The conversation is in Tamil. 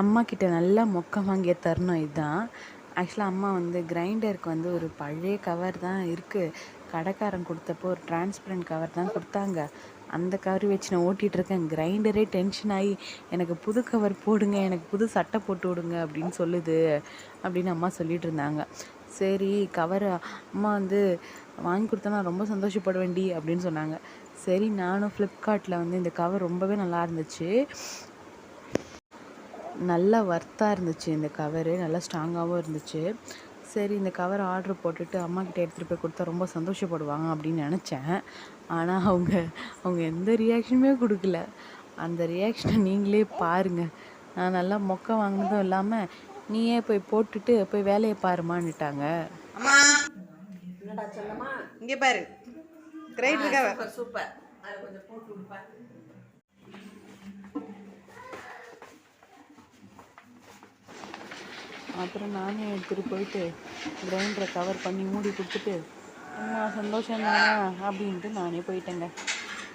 அம்மா கிட்ட நல்லா மொக்க வாங்கிய தருணம் இதுதான் ஆக்சுவலாக அம்மா வந்து கிரைண்டருக்கு வந்து ஒரு பழைய கவர் தான் இருக்குது கடைக்காரன் கொடுத்தப்போ ஒரு டிரான்ஸ்பரண்ட் கவர் தான் கொடுத்தாங்க. அந்த கவர் வச்சு நான் ஓட்டிகிட்டு இருக்கேன். கிரைண்டரே டென்ஷன் ஆகி எனக்கு புது கவர் போடுங்க எனக்கு புது சட்டை போட்டு விடுங்க அப்படின்னு சொல்லுது அப்படின்னு அம்மா சொல்லிட்டு இருந்தாங்க. சரி கவர் அம்மா வந்து வாங்கி கொடுத்தா நான் ரொம்ப சந்தோஷப்படுவேன்டி அப்படின்னு சொன்னாங்க. சரி நானும் ஃப்ளிப்கார்ட்டில் வந்து இந்த கவர் ரொம்பவே நல்லா இருந்துச்சு. நல்லா ஒர்த்தாக இருந்துச்சு இந்த கவரு நல்லா ஸ்ட்ராங்காகவும் இருந்துச்சு. சரி இந்த கவர் ஆர்டர் போட்டுட்டு அம்மாக்கிட்ட எடுத்துகிட்டு போய் கொடுத்தா ரொம்ப சந்தோஷப்படுவாங்க அப்படின்னு நினச்சேன். ஆனால் அவங்க அவங்க எந்த ரியாக்ஷனுமே கொடுக்கல. அந்த ரியாக்ஷனை நீங்களே பாருங்கள் நான் நல்லா மொக்க வாங்கினதும் இல்லாமல் நீயே போய் போட்டுட்டு போய் வேலையை பாருமான்னுட்டாங்க. அம்மா! என்னடா சொல்லமா இங்கே பாரு. கவர் சூப்பர் சூப்பர் அதை கொஞ்சம் போட்டு அப்புறம் நானே எடுத்துகிட்டு போயிட்டு கிரைண்டரை கவர் பண்ணி மூடி கொடுத்துட்டு அம்மா சந்தோஷம் தானே அப்படின்ட்டு நானே போயிட்டேங்க.